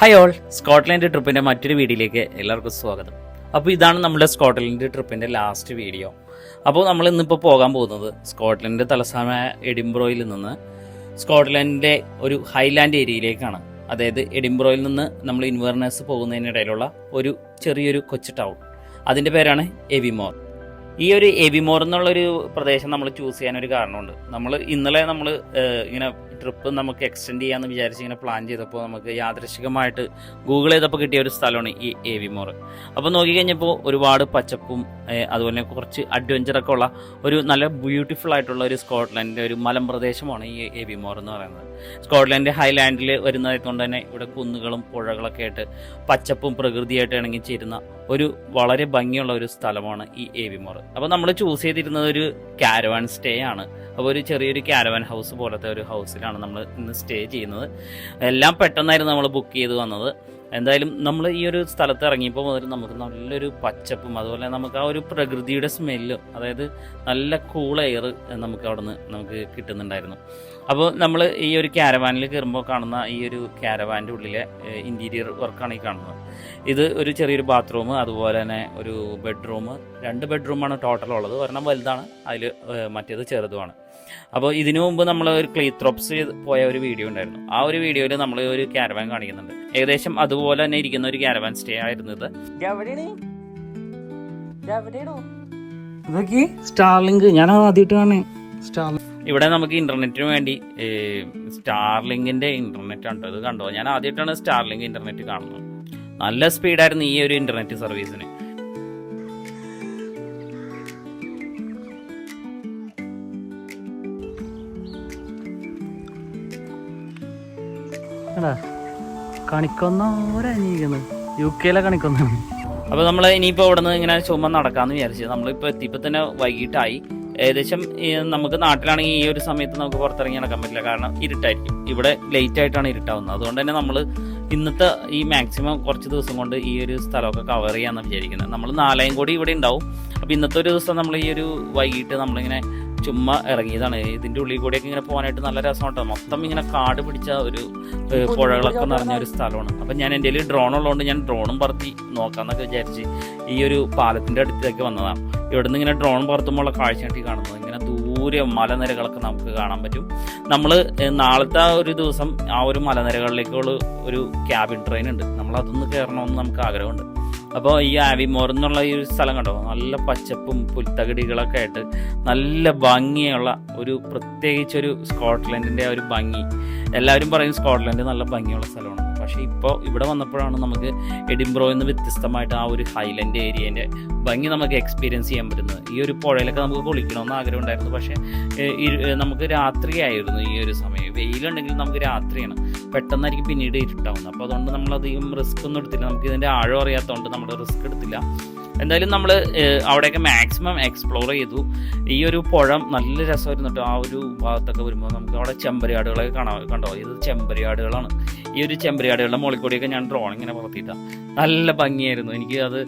Hi all Scotland ട്രിപ്പിന്റെ മറ്റൊരു വീഡിയോയിലേക്ക് എല്ലാവർക്കും സ്വാഗതം. അപ്പോൾ ഇതാണ് നമ്മുടെ സ്കോട്ട്ലൻഡ് ട്രിപ്പിന്റെ ലാസ്റ്റ് വീഡിയോ അപ്പോൾ നമ്മൾ ഇന്നിപ്പോൾ പോകാൻ പോകുന്നത് സ്കോട്ട്ലൻഡ് തലസ്ഥാനമായ എഡിംബ്രോയിൽ നിന്ന് സ്കോട്ട്ലൻഡിന്റെ ഒരു ഹൈലാൻഡ് ഏരിയയിലേക്കാണ്. അതായത് എഡിംബ്രോയിൽ നിന്ന് നമ്മൾ ഇൻവേർണേഴ്സ് പോകുന്നതിനിടയിലുള്ള ഒരു ചെറിയൊരു കൊച്ചു ടൗൺ അതിന്റെ പേരാണ് എവിമോർ ഈ ഒരു എവിമോർ എന്നുള്ളൊരു പ്രദേശം നമ്മൾ ചൂസ് ചെയ്യാനൊരു കാരണമുണ്ട്. നമ്മൾ ഇന്നലെ നമ്മൾ ഇങ്ങനെ ട്രിപ്പ് നമുക്ക് എക്സ്റ്റെൻഡ് ചെയ്യാമെന്ന് വിചാരിച്ച് ഇങ്ങനെ പ്ലാൻ ചെയ്തപ്പോൾ നമുക്ക് യാദൃശികമായിട്ട് ഗൂഗിൾ ചെയ്തപ്പോൾ കിട്ടിയ ഒരു സ്ഥലമാണ് ഈ എ വി എവിമോർ അപ്പോൾ നോക്കിക്കഴിഞ്ഞപ്പോൾ ഒരുപാട് പച്ചപ്പും അതുപോലെ കുറച്ച് അഡ്വഞ്ചറൊക്കെ ഉള്ള ഒരു നല്ല ബ്യൂട്ടിഫുൾ ആയിട്ടുള്ള ഒരു സ്കോട്ട്ലൻഡിന്റെ ഒരു മലമ്പ്രദേശമാണ് ഈ എ വി മോർ എന്ന് പറയുന്നത്. സ്കോട്ട്ലൻഡ് ഹൈലാൻഡിൽ വരുന്നതായതുകൊണ്ട് തന്നെ ഇവിടെ കുന്നുകളും പുഴകളൊക്കെ ആയിട്ട് പച്ചപ്പും പ്രകൃതിയായിട്ട് ഇണങ്ങി ചേരുന്ന ഒരു വളരെ ഭംഗിയുള്ള ഒരു സ്ഥലമാണ് ഈ എ വി എവിമോർ അപ്പോൾ നമ്മൾ ചൂസ് ചെയ്തിരുന്നത് ഒരു കാരവാൻ സ്റ്റേ ആണ്. അപ്പോൾ ഒരു ചെറിയൊരു കാരവാൻ ഹൗസ് പോലത്തെ ഒരു ഹൗസിലാണ് നമ്മൾ ഇന്ന് സ്റ്റേ ചെയ്യുന്നത്. എല്ലാം പെട്ടെന്നായിരുന്നു നമ്മൾ ബുക്ക് ചെയ്ത് വന്നത്. എന്തായാലും നമ്മൾ ഈ ഒരു സ്ഥലത്ത് ഇറങ്ങിയപ്പോൾ മുതൽ നമുക്ക് നല്ലൊരു പച്ചപ്പും അതുപോലെ നമുക്ക് ആ ഒരു പ്രകൃതിയുടെ സ്മെല്ലും അതായത് നല്ല കൂൾ എയർ നമുക്ക് അവിടെ നിന്ന് നമുക്ക് കിട്ടുന്നുണ്ടായിരുന്നു. അപ്പോൾ നമ്മൾ ഈ ഒരു ക്യാരവാനിൽ കയറുമ്പോൾ കാണുന്ന ഈ ഒരു ക്യാരവാന്റെ ഉള്ളിലെ ഇന്റീരിയർ വർക്കാണ് ഈ കാണുന്നത്. ഇത് ഒരു ചെറിയൊരു ബാത്റൂം അതുപോലെ തന്നെ ഒരു ബെഡ്റൂം രണ്ട് ബെഡ്റൂമാണ് ടോട്ടൽ ഉള്ളത്. ഒരെണ്ണം വലുതാണ് അതിൽ മറ്റേത് ചെറുതുമാണ്. അപ്പോൾ ഇതിനു മുമ്പ് നമ്മൾ ഒരു ക്ലീത്രോപ്സ് പോയ ഒരു വീഡിയോ ഉണ്ടായിരുന്നു. ആ ഒരു വീഡിയോയിൽ നമ്മൾ ഒരു ക്യാരവാൻ കാണിക്കുന്നുണ്ട്. ഏകദേശം അതുപോലെ തന്നെ ഇരിക്കുന്ന ഒരു ക്യാരവാൻ സ്റ്റേ ആയിരുന്നത് ഇത്. സ്റ്റാർലിങ്ക് ഞാൻ ആദ്യമായിട്ട് കാണേ സ്റ്റാർലിങ്ക് ഇവിടെ നമുക്ക് ഇന്റർനെറ്റിന് വേണ്ടി സ്റ്റാർലിങ്കിന്റെ ഇന്റർനെറ്റ് ആണ് ഇത് കണ്ടോ? ഞാൻ ആദ്യമായിട്ടാണ് സ്റ്റാർലിങ്ക് ഇന്റർനെറ്റ് കാണുന്നത്. നല്ല സ്പീഡായിരുന്നു ഈ ഒരു ഇന്റർനെറ്റ് സർവീസിന് കണിക്കൊന്നോരനിക്കുന്നത് യു കെയിലെ കണിക്കൊന്നാണ് അപ്പോൾ നമ്മൾ ഇനിയിപ്പോൾ ഇവിടെ നിന്ന് ഇങ്ങനെ ചുമ്മാ നടക്കാമെന്ന് വിചാരിച്ചു. നമ്മളിപ്പോൾ എത്തിയപ്പോൾ തന്നെ വൈകിട്ടായി. ഏകദേശം നമുക്ക് നാട്ടിലാണെങ്കിൽ ഈ ഒരു സമയത്ത് നമുക്ക് പുറത്തിറങ്ങി നടക്കാൻ പറ്റില്ല. കാരണം ഇരുട്ടായിരിക്കും. ഇവിടെ ലേറ്റ് ആയിട്ടാണ് ഇരുട്ടാവുന്നത്. അതുകൊണ്ട് തന്നെ നമ്മൾ ഇന്നത്തെ ഈ മാക്സിമം കുറച്ച് ദിവസം കൊണ്ട് ഈ ഒരു സ്ഥലമൊക്കെ കവർ ചെയ്യാമെന്ന് വിചാരിക്കുന്നത്. നമ്മൾ നാലായും കൂടി ഇവിടെ ഉണ്ടാവും. അപ്പോൾ ഇന്നത്തെ ഒരു ദിവസം നമ്മൾ ഈ ഒരു വൈകിട്ട് നമ്മളിങ്ങനെ ചുമ്മാ ഇറങ്ങിയതാണ്. ഇതിന്റെ ഉള്ളിൽ കൂടെയൊക്കെ ഇങ്ങനെ പോകാനായിട്ട് നല്ല രസമുണ്ടോ മൊത്തം ഇങ്ങനെ കാട് പിടിച്ച ഒരു പുഴകളൊക്കെ നിറഞ്ഞ ഒരു സ്ഥലമാണ്. അപ്പം ഞാൻ എന്റെ കയ്യിൽ ഡ്രോൺ ഉള്ളതുകൊണ്ട് ഞാൻ ഡ്രോണും പറത്തി നോക്കാന്നൊക്കെ വിചാരിച്ച് ഈ ഒരു പാലത്തിന്റെ അടുത്തേക്ക് വന്നതാണ് ഇവിടുന്ന് ഇങ്ങനെ ഡ്രോൺ പറത്തുമ്പോഴുള്ള കാഴ്ച ഈ കാണുന്നത് ഇങ്ങനെ ദൂരെ മലനിരകളൊക്കെ നമുക്ക് കാണാൻ പറ്റും. നമ്മൾ നാളത്തെ ആ ഒരു ദിവസം ആ ഒരു മലനിരകളിലേക്കുള്ള ഒരു ക്യാബിൻ ട്രെയിൻ ഉണ്ട്. നമ്മൾ അതൊന്ന് കയറണമെന്ന് നമുക്ക് ആഗ്രഹമുണ്ട്. അപ്പോൾ ഈ ആവിമോർ എന്നുള്ള ഈ സ്ഥലം കണ്ടോ? നല്ല പച്ചപ്പും പുൽത്തകിടികളൊക്കെ ആയിട്ട് നല്ല ഭംഗിയുള്ള ഒരു പ്രത്യേകിച്ചൊരു സ്കോട്ട്ലൻഡിന്റെ ഒരു ഭംഗി. എല്ലാവരും പറയും സ്കോട്ട്ലൻഡ് നല്ല ഭംഗിയുള്ള സ്ഥലമാണ്. പക്ഷേ ഇപ്പോൾ ഇവിടെ വന്നപ്പോഴാണ് നമുക്ക് എഡിംബ്രോയിൽ നിന്ന് വ്യത്യസ്തമായിട്ട് ആ ഒരു ഹൈലൻഡ് ഏരിയേന്റെ ഭംഗി നമുക്ക് എക്സ്പീരിയൻസ് ചെയ്യാൻ പറ്റുന്നത്. ഈ ഒരു പുഴയിലൊക്കെ നമുക്ക് കുളിക്കണമെന്ന് ആഗ്രഹം ഉണ്ടായിരുന്നു പക്ഷേ നമുക്ക് രാത്രിയായിരുന്നു ഈ ഒരു സമയം. വെയിലുണ്ടെങ്കിൽ നമുക്ക് രാത്രിയാണ്. പെട്ടെന്നായിരിക്കും പിന്നീട് ഇരുട്ടാവുന്നത്. അപ്പോൾ അതുകൊണ്ട് നമ്മൾ അധികം റിസ്ക് ഒന്നും എടുത്തില്ല. നമുക്ക് ഇതിന്റെ ആഴം അറിയാത്തതുകൊണ്ട് നമ്മൾ റിസ്ക് എടുത്തില്ല. എന്തായാലും നമ്മൾ അവിടെയൊക്കെ മാക്സിമം എക്സ്പ്ലോർ ചെയ്തു. ഈ ഒരു പുഴം നല്ല രസമായിരുന്നു കേട്ടോ ആ ഒരു ഭാഗത്തൊക്കെ വരുമ്പോൾ നമുക്ക് അവിടെ ചെമ്പരിയാടുകളൊക്കെ കാണാം കണ്ടോ? ഇത് ചെമ്പരിയാടുകളാണ്. ഈ ഒരു ചെമ്പരിയാടുകളുടെ മുകളിൽ കൂടിയൊക്കെ ഞാൻ ഡ്രോൺ ഇങ്ങനെ പറത്തിയിട്ടാണ് നല്ല ഭംഗിയായിരുന്നു. എനിക്ക് അത്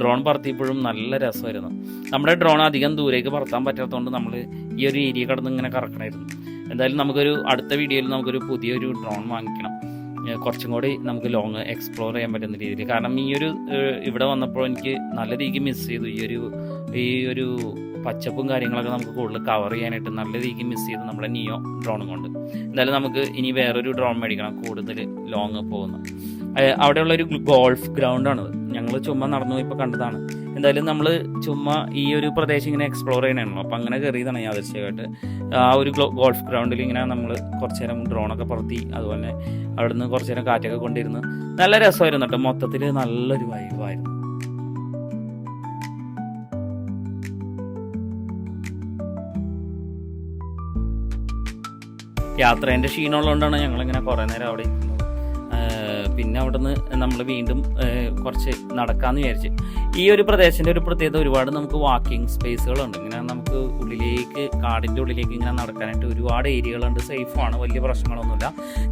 ഡ്രോൺ പറത്തിയപ്പോഴും നല്ല രസമായിരുന്നു. നമ്മുടെ ഡ്രോൺ അധികം ദൂരേക്ക് പറത്താൻ പറ്റാത്തതുകൊണ്ട് നമ്മൾ ഈ ഒരു ഏരിയ കടന്ന് ഇങ്ങനെ കറക്കണമായിരുന്നു എന്തായാലും നമുക്കൊരു അടുത്ത വീഡിയോയിൽ നമുക്കൊരു പുതിയൊരു ഡ്രോൺ വാങ്ങിക്കണം. കുറച്ചും കൂടി നമുക്ക് ലോങ് എക്സ്പ്ലോർ ചെയ്യാൻ പറ്റുന്ന രീതിയിൽ. കാരണം ഈ ഒരു ഇവിടെ വന്നപ്പോൾ എനിക്ക് നല്ല രീതിക്ക് മിസ് ചെയ്തു. ഈ ഒരു ഈ ഒരു പച്ചപ്പും കാര്യങ്ങളൊക്കെ നമുക്ക് കൂടുതൽ കവർ ചെയ്യാനായിട്ട് നല്ല രീതിക്ക് മിസ് ചെയ്തു നമ്മുടെ നിയോ ഡ്രോണും കൊണ്ട്. എന്തായാലും നമുക്ക് ഇനി വേറൊരു ഡ്രോൺ മേടിക്കണം. കൂടുതൽ ലോങ് പോകുന്ന. അവിടെയുള്ള ഒരു ഗോൾഫ് ഗ്രൗണ്ടാണ് ഞങ്ങൾ ചുമ്മാ നടന്നു പോയപ്പോൾ കണ്ടതാണ്. എന്തായാലും നമ്മൾ ചുമ്മാ ഈ ഒരു പ്രദേശം ഇങ്ങനെ എക്സ്പ്ലോർ ചെയ്യണമല്ലോ അപ്പം അങ്ങനെ കയറിയതാണ് യാദൃശ്യമായിട്ട് ആ ഒരു ഗോൾഫ് ഗ്രൗണ്ടിൽ ഇങ്ങനെ നമ്മൾ കുറച്ച് നേരം ഡ്രോണൊക്കെ പറത്തി അതുപോലെ അവിടെ നിന്ന് കുറച്ച് നേരം കാറ്റൊക്കെ കൊണ്ടിരുന്ന് നല്ല രസമായിരുന്നു കേട്ടോ. മൊത്തത്തിൽ നല്ലൊരു വൈബായിരുന്നു യാത്രേന്റെ ക്ഷീണമുള്ളതുകൊണ്ടാണ് ഞങ്ങളിങ്ങനെ കുറേ നേരം അവിടെ പിന്നെ അവിടുന്ന് നമ്മൾ വീണ്ടും കുറച്ച് നടക്കാമെന്ന് വിചാരിച്ച്. ഈ ഒരു പ്രദേശത്തിന്റെ ഒരു പ്രത്യേകത ഒരുപാട് നമുക്ക് വാക്കിംഗ് സ്പേസുകളുണ്ട് ഇങ്ങനെ നമുക്ക് ഉള്ളിലേക്ക് കാടിന്റെ ഉള്ളിലേക്ക് ഇങ്ങനെ നടക്കാനായിട്ട് ഒരുപാട് ഏരിയകളുണ്ട്. സേഫാണ് വലിയ പ്രശ്നങ്ങളൊന്നുമില്ല.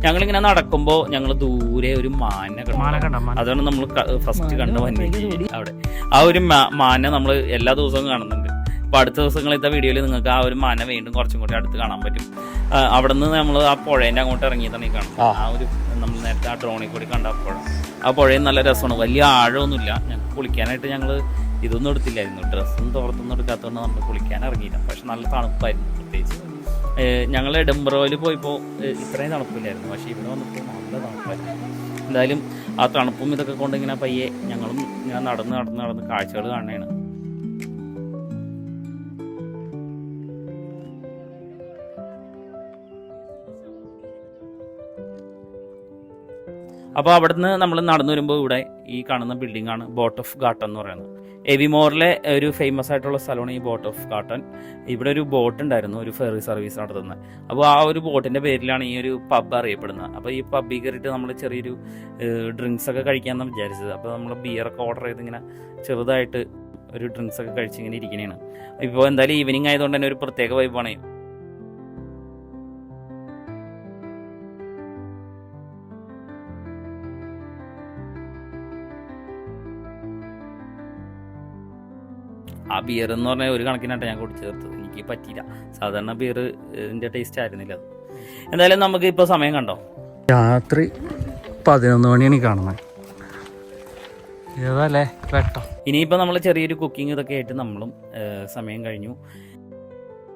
ഞങ്ങളിങ്ങനെ നടക്കുമ്പോൾ ഞങ്ങൾ ദൂരെ ഒരു മാനെ കണ്ടു. മാന കണ്ട അതാണ് നമ്മൾ ഫസ്റ്റ് കണ്ട വന്യജീവി അവിടെ. ആ ഒരു മാന നമ്മൾ എല്ലാ ദിവസവും കാണുന്നുണ്ട്. അപ്പോൾ അടുത്ത ദിവസങ്ങളിലത്തെ വീഡിയോയിൽ നിങ്ങൾക്ക് ആ ഒരു മന വീണ്ടും കുറച്ചും കൂടി അടുത്ത് കാണാൻ പറ്റും. അവിടെ നിന്ന് നമ്മൾ ആ പുഴേന്റെ അങ്ങോട്ട് ഇറങ്ങിയതാണ് ഈ കാണുന്നത്. ആ ഒരു നമ്മൾ നേരത്തെ ആ ഡ്രോണിൽ കൂടി കണ്ട പുഴ ആ പുഴയും നല്ല രസമാണ്. വലിയ ആഴമൊന്നുമില്ല. ഞങ്ങൾക്ക് കുളിക്കാനായിട്ട് ഞങ്ങൾ ഇതൊന്നും എടുത്തില്ലായിരുന്നു. ഡ്രസ്സും തോർത്തൊന്നും എടുക്കാത്തതുകൊണ്ട് നമ്മൾ കുളിക്കാൻ ഇറങ്ങിയില്ല. പക്ഷെ നല്ല തണുപ്പായിരുന്നു പ്രത്യേകിച്ച്. ഞങ്ങൾ എഡംബറോയിൽ പോയപ്പോൾ ഇത്രയും തണുപ്പില്ലായിരുന്നു. പക്ഷേ ഇവിടെ വന്നപ്പോൾ നല്ല തണുപ്പായിരുന്നു. എന്തായാലും ആ തണുപ്പും ഇതൊക്കെ കൊണ്ട് ഇങ്ങനെ പയ്യെ ഞങ്ങളും ഇങ്ങനെ നടന്ന് നടന്ന് നടന്ന് കാഴ്ചകൾ കാണുകയാണ്. അപ്പോൾ അവിടുന്ന് നമ്മൾ നടന്നു വരുമ്പോൾ ഇവിടെ ഈ കാണുന്ന ബിൽഡിംഗ് ആണ് ബോട്ട് ഓഫ് ഗാട്ടൻ എന്ന് പറയുന്നത്. എവിമോറിലെ ഒരു ഫേമസ് ആയിട്ടുള്ള സ്ഥലമാണ് ഈ ബോട്ട് ഓഫ് ഗാട്ടൻ ഇവിടെ ഒരു ബോട്ട് ഉണ്ടായിരുന്നു ഒരു ഫെറി സർവീസ് നടത്തുന്നത് അപ്പോൾ ആ ഒരു ബോട്ടിന്റെ പേരിലാണ് ഈ ഒരു പബ് അറിയപ്പെടുന്നത്. അപ്പോൾ ഈ പബ്ബിൽ കയറിയിട്ട് നമ്മൾ ചെറിയൊരു ഡ്രിങ്ക്സ് ഒക്കെ കഴിക്കാമെന്ന് വിചാരിച്ചത്. അപ്പോൾ നമ്മൾ ബിയറൊക്കെ ഓർഡർ ചെയ്ത് ഇങ്ങനെ ചെറുതായിട്ട് ഒരു ഡ്രിങ്ക്സ് ഒക്കെ കഴിച്ച് ഇങ്ങനെ ഇരിക്കണേണ്. ഇപ്പോൾ എന്തായാലും ഈവനിങ് ആയതുകൊണ്ട് തന്നെ ഒരു പ്രത്യേക വൈബാണ് ബിയർ എന്ന് പറഞ്ഞാൽ ഒരു കണക്കിനായിട്ട് ഞാൻ കുടിച്ചു ചേർത്തത് എനിക്ക് പറ്റിയില്ല. സാധാരണ ബിയർ ഇതിന്റെ ടേസ്റ്റ് ആയിരുന്നില്ല അത്. എന്തായാലും നമുക്ക് ഇപ്പോൾ സമയം കണ്ടോ? രാത്രി പതിനൊന്ന് മണിയാണ് കാണുന്നത് ഏതല്ലേ വെട്ടം ഇനിയിപ്പോൾ നമ്മൾ ചെറിയൊരു കുക്കിംഗ് ഇതൊക്കെ ആയിട്ട് നമ്മളും സമയം കഴിഞ്ഞു.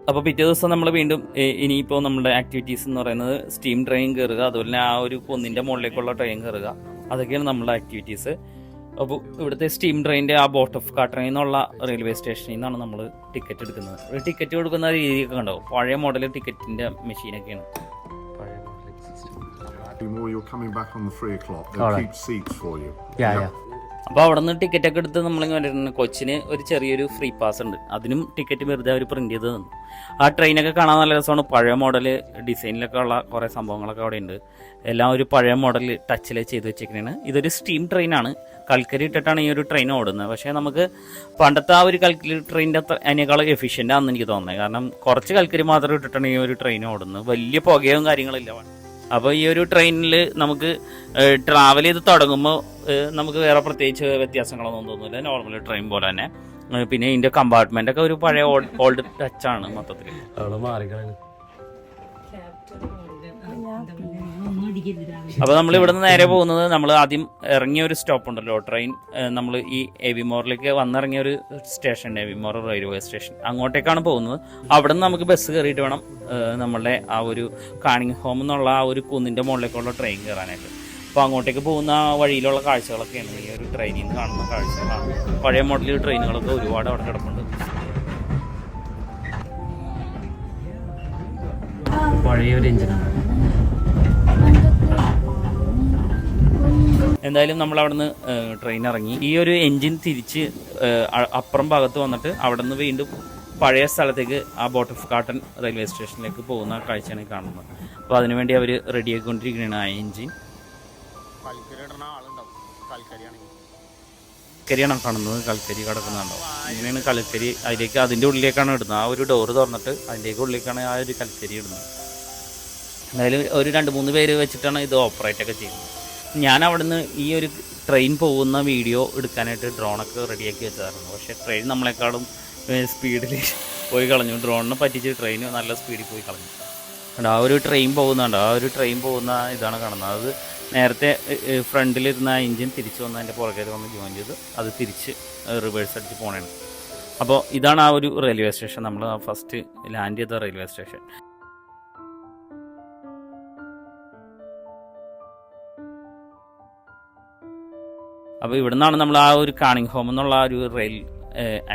അപ്പോൾ പിറ്റേ ദിവസം നമ്മൾ വീണ്ടും ഇനിയിപ്പോൾ നമ്മുടെ ആക്ടിവിറ്റീസ് എന്ന് പറയുന്നത് സ്റ്റീം ട്രെയിൻ കയറുക അതുപോലെ തന്നെ ആ ഒരു കുന്നിന്റെ മുകളിലേക്കുള്ള ട്രെയിൻ കയറുക അതൊക്കെയാണ് നമ്മുടെ ആക്ടിവിറ്റീസ് അപ്പോൾ ഇവിടുത്തെ സ്റ്റീം ട്രെയിനിന്റെ ആ ബോട്ട് ഓഫ് കാട്ടറിൽ നിന്നുള്ള റെയിൽവേ സ്റ്റേഷനിൽ നിന്നാണ് നമ്മൾ ടിക്കറ്റ് എടുക്കുന്നത് ഒരു ടിക്കറ്റ് കൊടുക്കുന്ന രീതിയൊക്കെ കണ്ടോ പഴയ മോഡൽ ടിക്കറ്റിന്റെ മെഷീനൊക്കെയാണ് More, you're coming back on the three o'clock. They'll right. keep seats for you. Yeah, yeah. Yeah അപ്പോൾ അവിടെ നിന്ന് ടിക്കറ്റ് ഒക്കെ എടുത്ത് നമ്മളിങ്ങനെ വന്നിട്ടുണ്ട് കൊച്ചിന് ഒരു ചെറിയൊരു ഫ്രീ പാസ് ഉണ്ട്. അതിനും ടിക്കറ്റ് വെറുതെ അവർ പ്രിന്റ് ചെയ്ത് തന്നു. ആ ട്രെയിനൊക്കെ കാണാൻ നല്ല രസമാണ്. പഴയ മോഡൽ ഡിസൈനിലൊക്കെ ഉള്ള കുറേ സംഭവങ്ങളൊക്കെ അവിടെ ഉണ്ട്. എല്ലാം ഒരു പഴയ മോഡൽ ടച്ചിൽ ചെയ്ത് വെച്ചിരിക്കുന്നതാണ് ഇതൊരു സ്റ്റീം ട്രെയിനാണ് കൽക്കരി ഇട്ടിട്ടാണ് ഈ ഒരു ട്രെയിൻ ഓടുന്നത്. പക്ഷേ നമുക്ക് പണ്ടത്തെ ആ ഒരു കൽക്കരി ട്രെയിനിന്റെ അത്ര അതിനേക്കാൾ എഫിഷ്യന്റ് ആണെന്ന് എനിക്ക് തോന്നുന്നത്. കാരണം കുറച്ച് കൽക്കരി മാത്രം ഇട്ടിട്ടാണ് ഈ ഒരു ട്രെയിൻ ഓടുന്നത്. വലിയ പുകയും കാര്യങ്ങളില്ല അപ്പോൾ ഈ ഒരു ട്രെയിനിൽ നമുക്ക് ട്രാവൽ ചെയ്ത് തുടങ്ങുമ്പോൾ നമുക്ക് വേറെ പ്രത്യേകിച്ച് വ്യത്യാസങ്ങളൊന്നും തോന്നുന്നില്ല നോർമൽ ട്രെയിൻ പോലെ തന്നെ. പിന്നെ ഇതിന്റെ കമ്പാർട്ട്മെന്റ് ഒക്കെ ഒരു പഴയ ഓൾഡ് ടച്ച് ആണ് മൊത്തത്തിൽ മാറിക്കളാണ് അപ്പോൾ നമ്മൾ ഇവിടെ നിന്ന് നേരെ പോകുന്നത് നമ്മൾ ആദ്യം ഇറങ്ങിയ ഒരു സ്റ്റോപ്പ് ഉണ്ടല്ലോ ട്രെയിൻ നമ്മൾ ഈ എവിമോറിലേക്ക് വന്നിറങ്ങിയ ഒരു സ്റ്റേഷൻ എവിമോർ റെയിൽവേ സ്റ്റേഷൻ. അങ്ങോട്ടേക്കാണ് പോകുന്നത്. അവിടെ നിന്ന് നമുക്ക് ബസ് കയറിയിട്ട് വേണം നമ്മളുടെ ആ ഒരു കാണിങ് ഹോം എന്നുള്ള ആ ഒരു കുന്നിന്റെ മുകളിലേക്കുള്ള ട്രെയിൻ കയറാനായിട്ട്. അപ്പോൾ അങ്ങോട്ടേക്ക് പോകുന്ന ആ വഴിയിലുള്ള കാഴ്ചകളൊക്കെയാണ് ഈ ഒരു ട്രെയിനിൽ നിന്ന് കാണുന്ന കാഴ്ചകളാണ്. പഴയ മോഡൽ ട്രെയിനുകളൊക്കെ ഒരുപാട് അവിടെ കിടപ്പുണ്ട്. പഴയ ഒരു എഞ്ചിനാണ്. എന്തായാലും നമ്മൾ അവിടുന്ന് ട്രെയിൻ ഇറങ്ങി. ഈ ഒരു എൻജിൻ തിരിച്ച് അപ്പുറം ഭാഗത്ത് വന്നിട്ട് അവിടെ നിന്ന് വീണ്ടും പഴയ സ്ഥലത്തേക്ക് ആ ബോട്ട് ഓഫ് കാട്ടൺ റെയിൽവേ സ്റ്റേഷനിലേക്ക് പോകുന്ന കാഴ്ചയാണ് കാണുന്നത്. അപ്പോൾ അതിനുവേണ്ടി അവർ റെഡി ആയിക്കൊണ്ടിരിക്കുകയാണ് ആ എൻജിൻ കൽക്കരിയാണ് കാണുന്നത്. കൽക്കരി കിടക്കുന്നുണ്ടോ ഇങ്ങനെയാണ് കൽക്കരി അതിലേക്ക് അതിന്റെ ഉള്ളിലേക്കാണ് ഇടുന്നത്. ആ ഒരു ഡോറ് തുറന്നിട്ട് അതിന്റെ ഉള്ളിലേക്കാണ് ആ ഒരു കൽക്കരി ഇടുന്നത്. എന്തായാലും ഒരു രണ്ട് മൂന്ന് പേര് വെച്ചിട്ടാണ് ഇത് ഓപ്പറേറ്റ് ഒക്കെ ചെയ്യുന്നത്. ഞാൻ അവിടുന്ന് ഈ ഒരു ട്രെയിൻ പോകുന്ന വീഡിയോ എടുക്കാനായിട്ട് ഡ്രോണൊക്കെ റെഡിയാക്കി വെച്ചതായിരുന്നു. പക്ഷേ ട്രെയിൻ നമ്മളെക്കാളും സ്പീഡിൽ പോയി കളഞ്ഞു. ഡ്രോണിനെ പറ്റിച്ച് ട്രെയിൻ നല്ല സ്പീഡിൽ പോയി കളഞ്ഞു. കണ്ടോ, ആ ഒരു ട്രെയിൻ പോകുന്നുണ്ട് ആ ഒരു ട്രെയിൻ പോകുന്ന ഇതാണ് കാണുന്നത്. അത് നേരത്തെ ഫ്രണ്ടിലിരുന്ന ആ എഞ്ചിൻ തിരിച്ച് വന്ന് അതിന്റെ പുറകേ വന്ന് ജോയിൻ ചെയ്ത് അത് തിരിച്ച് റിവേഴ്സ് അടിച്ച് പോണേണ്. അപ്പോൾ ഇതാണ് ആ ഒരു റെയിൽവേ സ്റ്റേഷൻ നമ്മൾ ഫസ്റ്റ് ലാൻഡ് ചെയ്ത റെയിൽവേ സ്റ്റേഷൻ അപ്പോൾ ഇവിടെ നിന്നാണ് നമ്മൾ ആ ഒരു കാണിംഗ് ഹോം എന്നുള്ള ആ ഒരു റെയിൽ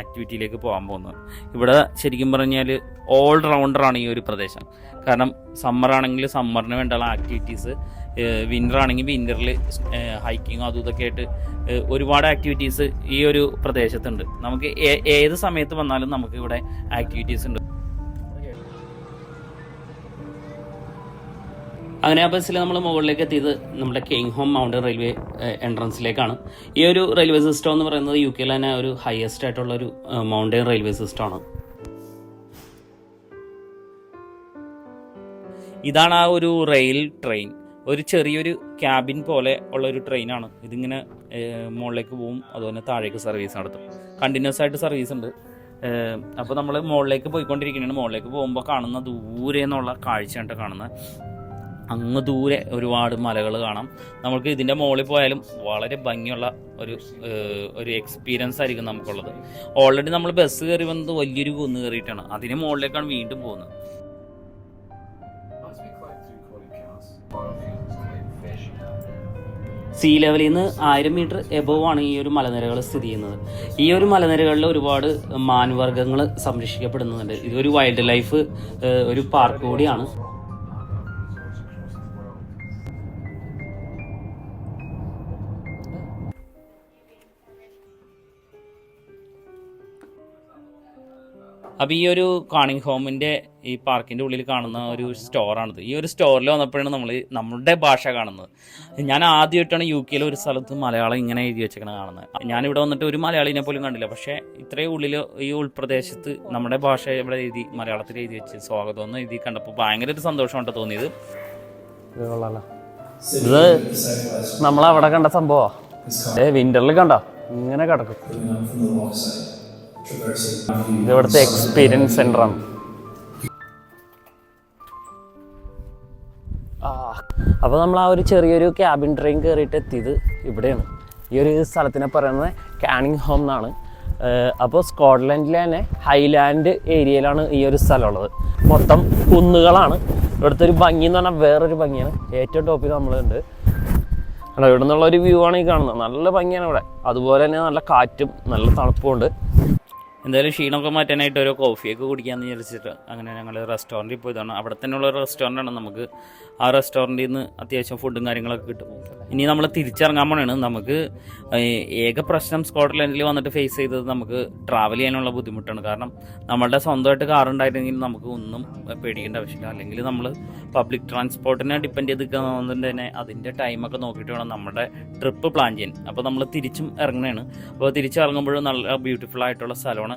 ആക്ടിവിറ്റിയിലേക്ക് പോകാൻ പോകുന്നത്. ഇവിടെ ശരിക്കും പറഞ്ഞാൽ ഓൾ റൗണ്ടറാണ് ഈ ഒരു പ്രദേശം. കാരണം സമ്മർ ആണെങ്കിൽ സമ്മറിന് വേണ്ടുള്ള ആക്ടിവിറ്റീസ് വിന്റർ ആണെങ്കിൽ വിന്ററിൽ ഹൈക്കിങ്ങും അതും ഇതൊക്കെ ആയിട്ട് ഒരുപാട് ആക്ടിവിറ്റീസ് ഈ ഒരു പ്രദേശത്തുണ്ട്. നമുക്ക് ഏത് സമയത്ത് വന്നാലും നമുക്ക് ഇവിടെ ആക്ടിവിറ്റീസ് ഉണ്ട്. അങ്ങനെ ആ ബസ്സിൽ നമ്മൾ മുകളിലേക്ക് എത്തിയത് നമ്മുടെ കെയിങ് ഹോം മൗണ്ടൻ റെയിൽവേ എൻട്രൻസിലേക്കാണ്. ഈ ഒരു റെയിൽവേ സിസ്റ്റം എന്ന് പറയുന്നത് യു കെയിൽ തന്നെ ഒരു ഹയസ്റ്റ് ആയിട്ടുള്ള ഒരു മൗണ്ടൻ റെയിൽവേ സിസ്റ്റമാണ് ഇതാണ് ആ ഒരു റെയിൽ ട്രെയിൻ. ഒരു ചെറിയൊരു ക്യാബിൻ പോലെ ഉള്ള ഒരു ട്രെയിനാണ് ഇതിങ്ങനെ മുകളിലേക്ക് പോവും അതുപോലെ താഴേക്ക് സർവീസ് നടത്തും. കണ്ടിന്യൂസ് ആയിട്ട് സർവീസ് ഉണ്ട്. അപ്പോൾ നമ്മൾ മുകളിലേക്ക് പോയിക്കൊണ്ടിരിക്കുകയാണ് മുകളിലേക്ക് പോകുമ്പോൾ കാണുന്ന ദൂരെ എന്നുള്ള കാഴ്ചയാണ് കാണുന്നത്. അങ്ങ് ദൂരെ ഒരുപാട് മലകൾ കാണാം. നമുക്ക് ഇതിന്റെ മുകളിൽ പോയാലും വളരെ ഭംഗിയുള്ള ഒരു ഒരു എക്സ്പീരിയൻസ് ആയിരിക്കും നമുക്കുള്ളത്. ഓൾറെഡി നമ്മൾ ബസ് കയറി വന്നത് വലിയൊരു കുന്ന് കയറിയിട്ടാണ്. അതിന് മുകളിലേക്കാണ് വീണ്ടും പോകുന്നത്. സീ ലെവലിൽ നിന്ന് ആയിരം മീറ്റർ എബോവ് ആണ് ഈ ഒരു മലനിരകൾ സ്ഥിതി ചെയ്യുന്നത്. ഈ ഒരു മലനിരകളിൽ ഒരുപാട് മാൻവർഗങ്ങൾ സംരക്ഷിക്കപ്പെടുന്നുണ്ട്. ഇതൊരു വൈൽഡ് ലൈഫ് ഒരു പാർക്ക് കൂടിയാണ്. അപ്പോൾ ഈ ഒരു കാണിങ് ഹോമിന്റെ ഈ പാർക്കിന്റെ ഉള്ളിൽ കാണുന്ന ഒരു സ്റ്റോറാണിത് ഈ ഒരു സ്റ്റോറിൽ വന്നപ്പോഴാണ് നമ്മൾ നമ്മുടെ ഭാഷ കാണുന്നത്. ഞാൻ ആദ്യമായിട്ടാണ് യു കെയിലെ ഒരു സ്ഥലത്ത് മലയാളം ഇങ്ങനെ എഴുതി വെച്ചേക്കണ കാണുന്നത്. ഞാൻ ഇവിടെ വന്നിട്ട് ഒരു മലയാളിനെ പോലും കണ്ടില്ല. പക്ഷേ ഇത്രയും ഉള്ളിൽ ഈ ഉൾപ്രദേശത്ത് നമ്മുടെ ഭാഷ ഇവിടെ എഴുതി മലയാളത്തിൽ എഴുതി വെച്ച് സ്വാഗതം എന്ന് എഴുതി കണ്ടപ്പോൾ ഭയങ്കര ഒരു സന്തോഷമാണ് തോന്നിയത്. ഇത് നമ്മളവിടെ കണ്ട സംഭവം വിന്ററിൽ കണ്ടോ? ഇങ്ങനെ കിടക്കും. ഇത് ഇവിടുത്തെ എക്സ്പീരിയൻസ് ആ അപ്പോൾ നമ്മൾ ആ ഒരു ചെറിയൊരു ക്യാബിൻ ട്രെയിൻ കയറിയിട്ട് എത്തിയത് ഇവിടെയാണ്. ഈ ഒരു സ്ഥലത്തിനെ പറയുന്നത് കാനിങ് ഹോം എന്നാണ്. അപ്പോൾ സ്കോട്ട്ലൻഡിലെ തന്നെ ഹൈലാൻഡ് ഏരിയയിലാണ് ഈ ഒരു സ്ഥലമുള്ളത്. മൊത്തം കുന്നുകളാണ്. ഇവിടുത്തെ ഒരു ഭംഗി എന്ന് പറഞ്ഞാൽ വേറൊരു ഭംഗിയാണ്. ഏറ്റവും ടോപ്പിൽ നമ്മളുണ്ട് ഇവിടെ നിന്നുള്ള ഒരു വ്യൂ ആണ് ഈ കാണുന്നത്. നല്ല ഭംഗിയാണ് ഇവിടെ. അതുപോലെ തന്നെ നല്ല കാറ്റും നല്ല തണുപ്പും ഉണ്ട്. എന്തായാലും ക്ഷീണമൊക്കെ മാറ്റാനായിട്ട് ഓരോ കോഫിയൊക്കെ കുടിക്കാമെന്ന് വിചാരിച്ചിട്ട് അങ്ങനെ ഞങ്ങൾ റെസ്റ്റോറന്റിൽ പോയതാണ്. അവിടെ തന്നെയുള്ള റെസ്റ്റോറന്റാണ് നമുക്ക്. ആ റെസ്റ്റോറന്റിൽ നിന്ന് അത്യാവശ്യം ഫുഡും കാര്യങ്ങളൊക്കെ കിട്ടും. ഇനി നമ്മൾ തിരിച്ചിറങ്ങാൻ പോണാണ്. നമുക്ക് ഏക പ്രശ്നം സ്കോട്ട്ലൻഡിൽ വന്നിട്ട് ഫേസ് ചെയ്തത് നമുക്ക് ട്രാവൽ ചെയ്യാനുള്ള ബുദ്ധിമുട്ടാണ്. കാരണം നമ്മളുടെ സ്വന്തമായിട്ട് കാർ ഉണ്ടായിരുന്നെങ്കിൽ നമുക്ക് ഒന്നും പേടിക്കേണ്ട ആവശ്യമില്ല. അല്ലെങ്കിൽ നമ്മൾ പബ്ലിക് ട്രാൻസ്പോർട്ടിനെ ഡിപ്പെൻഡ് ചെയ്ത് നിൽക്കുന്നതുകൊണ്ട് തന്നെ അതിന്റെ ടൈമൊക്കെ നോക്കിയിട്ട് വേണം നമ്മുടെ ട്രിപ്പ് പ്ലാൻ ചെയ്യാൻ. അപ്പോൾ നമ്മൾ തിരിച്ചും ഇറങ്ങണേണ് അപ്പോൾ തിരിച്ചിറങ്ങുമ്പോഴും നല്ല ബ്യൂട്ടിഫുൾ ആയിട്ടുള്ള സ്ഥലമാണ്.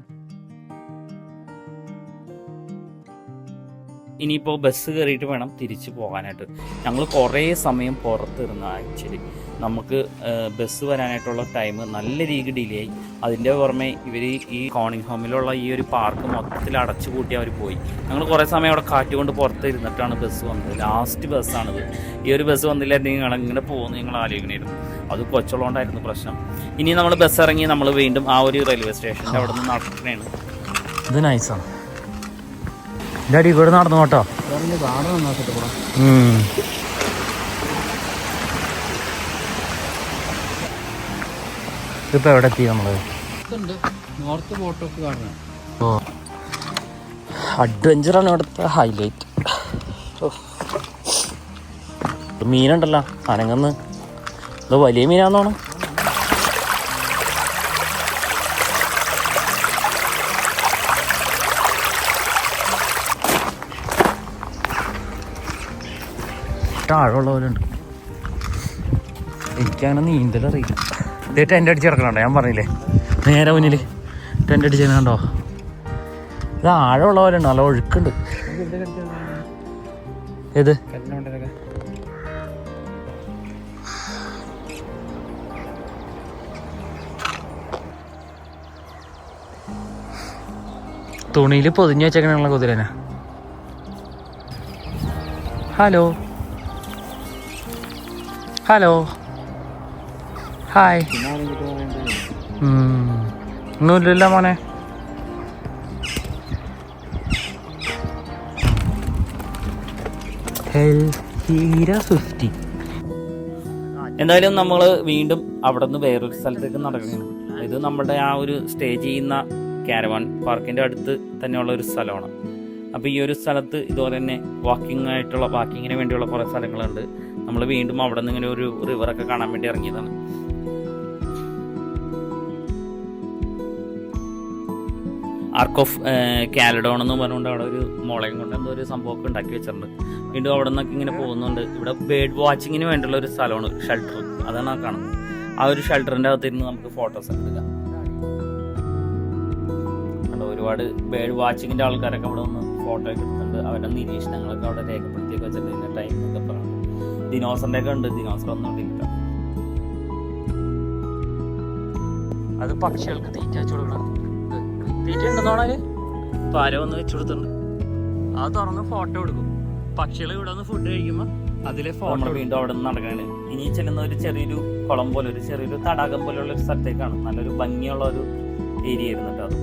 ഇനിയിപ്പോൾ ബസ് കയറിയിട്ട് വേണം തിരിച്ചു പോകാനായിട്ട്. ഞങ്ങൾ കുറേ സമയം പുറത്തിരുന്നു ആക്ച്വലി നമുക്ക് ബസ് വരാനായിട്ടുള്ള ടൈം നല്ല രീതിക്ക് ഡിലേ ആയി. അതിന്റെ പുറമെ ഇവർ ഈ കോണിംഗ് ഹോമിലുള്ള ഈ ഒരു പാർക്ക് മൊത്തത്തിൽ അടച്ചു കൂട്ടി അവർ പോയി. ഞങ്ങൾ കുറേ സമയം അവിടെ കാറ്റുകൊണ്ട് പുറത്ത് ഇരുന്നിട്ടാണ് ബസ് വന്നത്. ലാസ്റ്റ് ബസ്സാണിത് ഈ ഒരു ബസ് വന്നില്ലായിരുന്നെങ്കിൽ ഞങ്ങൾ ഇങ്ങനെ പോകുന്നു ഞങ്ങൾ ആലോചിക്കണമായിരുന്നു അത് കൊച്ചുള്ളതുകൊണ്ടായിരുന്നു പ്രശ്നം. ഇനി നമ്മൾ ബസ് ഇറങ്ങി നമ്മൾ വീണ്ടും ആ ഒരു റെയിൽവേ സ്റ്റേഷന്റെ അവിടെ നിന്ന് നടക്കണേണ്. ഇത് നൈസാണ് ഡാഡി ഇവിടെ നടന്നു കേട്ടോ? ഇപ്പൊ എവിടെ എത്തി നമ്മൾ? ഓ. അഡ്വഞ്ചറാണ് ഇവിടുത്തെ ഹൈലൈറ്റ്. മീനുണ്ടല്ലോ. അനങ്ങന്ന്. ഇത് വലിയ മീനാന്നോണം. ആഴമുള്ള പോലെ ഉണ്ട് എനിക്കങ്ങനെ നീന്തലറിയില്ല ഇതേ ടെന്റ് അടിച്ച് കിടക്കണുണ്ടോ? ഞാൻ പറഞ്ഞില്ലേ? നേരെ മുന്നിൽ ടെന്റ് അടിച്ച് കണ്ടോ? ഇത് ആഴമുള്ള പോലെ ഉണ്ട് നല്ല ഒഴുക്കുണ്ട്. ഏത്? തുണിയിൽ പൊതിഞ്ഞു വെച്ചേക്കണുള്ള കുതിരനാ. ഹലോ? ഹലോ ഹായ് ഒന്നുമില്ലല്ലോ മോനെ എന്തായാലും നമ്മൾ വീണ്ടും അവിടെ നിന്ന് വേറൊരു സ്ഥലത്തേക്ക് നടക്കുന്നു ഇത് നമ്മുടെ ആ ഒരു സ്റ്റേ ചെയ്യുന്ന കാരവാൻ പാർക്കിന്റെ അടുത്ത് തന്നെയുള്ള ഒരു സ്ഥലമാണ്. അപ്പോൾ ഈ ഒരു സ്ഥലത്ത് ഇതുപോലെ തന്നെ വാക്കിംഗ് ആയിട്ടുള്ള വാക്കിങ്ങിന് വേണ്ടിയുള്ള കുറേ സ്ഥലങ്ങളുണ്ട്. നമ്മൾ വീണ്ടും അവിടെ നിന്ന് ഇങ്ങനെ ഒരു റിവറൊക്കെ കാണാൻ വേണ്ടി ഇറങ്ങിയതാണ്. ആർക്ക് ഓഫ് കാലഡോൺ എന്ന് പറഞ്ഞുകൊണ്ട് അവിടെ ഒരു മുളയും കൊണ്ട് എന്തോ ഒരു സംഭവമൊക്കെ ഉണ്ടാക്കി വെച്ചിട്ടുണ്ട്. വീണ്ടും അവിടെ നിന്നൊക്കെ ഇങ്ങനെ പോകുന്നുണ്ട്. ഇവിടെ ബേർഡ് വാച്ചിങ്ങിന് വേണ്ടിയുള്ള ഒരു സ്ഥലമാണ് ഷെൽട്ടർ അതാണ് കാണുന്നത്. ആ ഒരു ഷെൽട്ടറിന്റെ അകത്തിരുന്ന് നമുക്ക് ഫോട്ടോസ് ഒക്കെ എടുക്കാം. ഒരുപാട് ബേർഡ് വാച്ചിങ്ങിന്റെ ആൾക്കാരൊക്കെ അവിടെ വന്ന് ഫോട്ടോ ഒക്കെ എടുത്തിട്ടുണ്ട്. അവരുടെ നിരീക്ഷണങ്ങളൊക്കെ അവിടെ രേഖപ്പെടുത്തിയൊക്കെ വെച്ചിട്ടുണ്ട് ഇതിന്റെ ടൈമൊക്കെ ഒക്കെ ദിനോസറിന്റെ ഒക്കെ ഉണ്ട്. ദിനോസർ ഒന്നും ഇല്ല. അത് പക്ഷികൾക്ക് തീറ്റ വെച്ചു കൊടുക്കണം തീറ്റ ഉണ്ടെന്നോണാൽ പാര വന്ന് വെച്ചു കൊടുത്തിട്ടുണ്ട്. അത് തുറന്ന് ഫോട്ടോ എടുക്കും. പക്ഷികൾ ഇവിടെ നിന്ന് ഫുഡ് കഴിക്കുമ്പോൾ അതിലെ ഫോട്ടോ വീണ്ടും അവിടെ നിന്ന് നടക്കാണ് ഇനി ചെല്ലുന്ന ഒരു ചെറിയൊരു കുളം പോലെ ഒരു ചെറിയൊരു തടാകം പോലെയുള്ള ഒരു സ്ഥലത്തേക്കാണ്. നല്ലൊരു ഭംഗിയുള്ള ഒരു ഏരിയ ആയിരുന്നു കേട്ടോ അത്.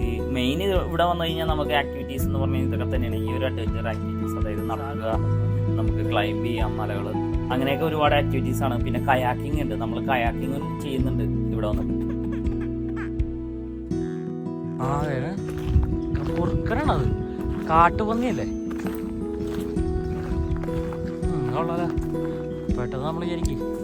ഈ മെയിൻ ഇവിടെ വന്നു കഴിഞ്ഞാൽ നമുക്ക് ആക്ടിവിറ്റീസ് എന്ന് പറഞ്ഞാൽ ഇതൊക്കെ തന്നെയാണ്. ഈ ഒരു അഡ്വഞ്ചർ ആക്ടിവിറ്റീസ് അതായത് നടക്കുക നമുക്ക് ക്ലൈംബ് ചെയ്യാം മലകൾ. അങ്ങനെയൊക്കെ ഒരുപാട് ആക്ടിവിറ്റീസ് ആണ്. പിന്നെ കയാക്കിംഗ് ഉണ്ട്. നമ്മൾ കയാക്കിംഗ് ചെയ്യുന്നുണ്ട് ഇവിടെ വന്നിട്ട് ആ കുറുക്കനാണത് കാട്ടുപന്നിയല്ലേ? പെട്ടെന്ന് നമ്മൾ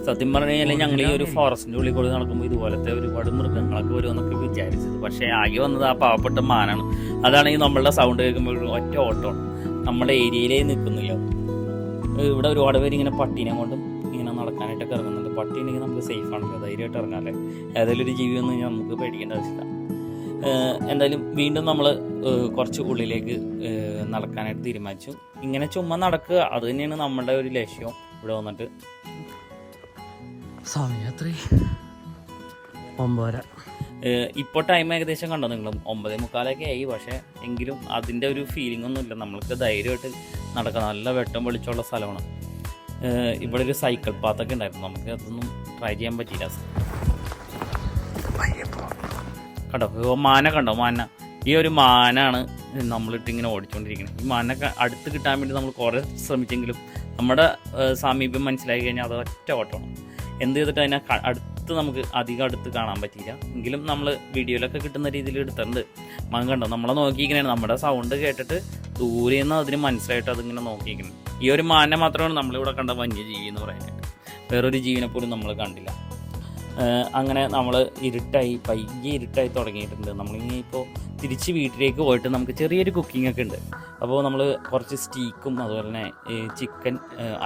സത്യം പറഞ്ഞു കഴിഞ്ഞാൽ ഞങ്ങൾ ഈ ഒരു ഫോറസ്റ്റിന്റെ ഉള്ളിൽ കൂടി നടക്കുമ്പോൾ ഇതുപോലത്തെ ഒരുപാട് മൃഗങ്ങളൊക്കെ വരുമെന്നൊക്കെ വിചാരിച്ചത്. പക്ഷേ ആകെ വന്നത് ആ പാവപ്പെട്ട മാനാണ്. അതാണെങ്കിൽ നമ്മളുടെ സൗണ്ട് കേൾക്കുമ്പോൾ ഒറ്റ ഓട്ടമാണ് നമ്മുടെ ഏരിയയിലേ നിൽക്കുന്നില്ല. ഇവിടെ ഒരുപാട് പേര് ഇങ്ങനെ പട്ടീനെ കൊണ്ടും ഇങ്ങനെ നടക്കാനായിട്ടൊക്കെ ഇറങ്ങുന്നുണ്ട്. പട്ടി ഉണ്ടെങ്കിൽ നമുക്ക് സേഫ് ആണ് ധൈര്യമായിട്ട് ഇറങ്ങാല്ലേ ഏതെങ്കിലും ഒരു ജീവി വന്നു കഴിഞ്ഞാൽ നമുക്ക് പേടിക്കേണ്ട ആവശ്യമില്ല. എന്തായാലും വീണ്ടും നമ്മൾ കുറച്ച് ഉള്ളിലേക്ക് നടക്കാനായിട്ട് തീരുമാനിച്ചു. ഇങ്ങനെ ചുമ്മാ നടക്കുക അത് തന്നെയാണ് നമ്മുടെ ഒരു ലക്ഷ്യം. ഇവിടെ വന്നിട്ട് സമയം എത്ര ഒമ്പതര ഇപ്പോൾ ടൈം ഏകദേശം കണ്ടോ നിങ്ങൾ ഒമ്പതേ മുക്കാലൊക്കെ ആയി പക്ഷേ എങ്കിലും അതിന്റെ ഒരു ഫീലിംഗ് ഒന്നുമില്ല. നമ്മൾക്ക് ധൈര്യമായിട്ട് നടക്കാം നല്ല വെട്ടം വെളിച്ചമുള്ള സ്ഥലമാണ്. ഇവിടെ ഒരു സൈക്കിൾ പാത്തൊക്കെ ഉണ്ടായിരുന്നു. നമുക്ക് അതൊന്നും ട്രൈ ചെയ്യാൻ പറ്റിയില്ല. കണ്ടോ? മാന കണ്ടോ? മാന. ഈ ഒരു മാനാണ് നമ്മളിട്ട് ഇങ്ങനെ ഓടിച്ചുകൊണ്ടിരിക്കുന്നത് ഈ മാനൊക്കെ അടുത്ത് കിട്ടാൻ വേണ്ടി നമ്മൾ കുറേ ശ്രമിച്ചെങ്കിലും നമ്മുടെ സമീപം മനസ്സിലാക്കി കഴിഞ്ഞാൽ അത് ഒറ്റ ഓട്ടമാണ്. എന്ത് ചെയ്തിട്ട് അതിനെ ക- അടുത്ത് നമുക്ക് അധികം അടുത്ത് കാണാൻ പറ്റിയില്ല. എങ്കിലും നമ്മൾ വീഡിയോയിലൊക്കെ കിട്ടുന്ന രീതിയിൽ എടുത്തിട്ടുണ്ട്. മകൻ കണ്ടോ? നമ്മളെ നോക്കിയിരിക്കണേ നമ്മുടെ സൗണ്ട് കേട്ടിട്ട് ദൂരെ നിന്ന് അതിന് മനസ്സിലായിട്ട് അതിങ്ങനെ നോക്കിയിരിക്കണം. ഈ ഒരു മാനെ മാത്രമാണ് നമ്മളിവിടെ കണ്ട വന്യജീവി എന്ന് പറയുന്നത്. വേറൊരു ജീവനെ പോലും നമ്മൾ കണ്ടില്ല. അങ്ങനെ നമ്മൾ ഇരുട്ടായി പയ്യെ ഇരുട്ടായി തുടങ്ങിയിട്ടുണ്ട്. നമ്മളിങ്ങനെ ഇപ്പോൾ തിരിച്ച് വീട്ടിലേക്ക് പോയിട്ട് നമുക്ക് ചെറിയൊരു കുക്കിംഗ് ഒക്കെ ഉണ്ട്. അപ്പോൾ നമ്മൾ കുറച്ച് സ്റ്റീക്കും അതുപോലെ തന്നെ ചിക്കൻ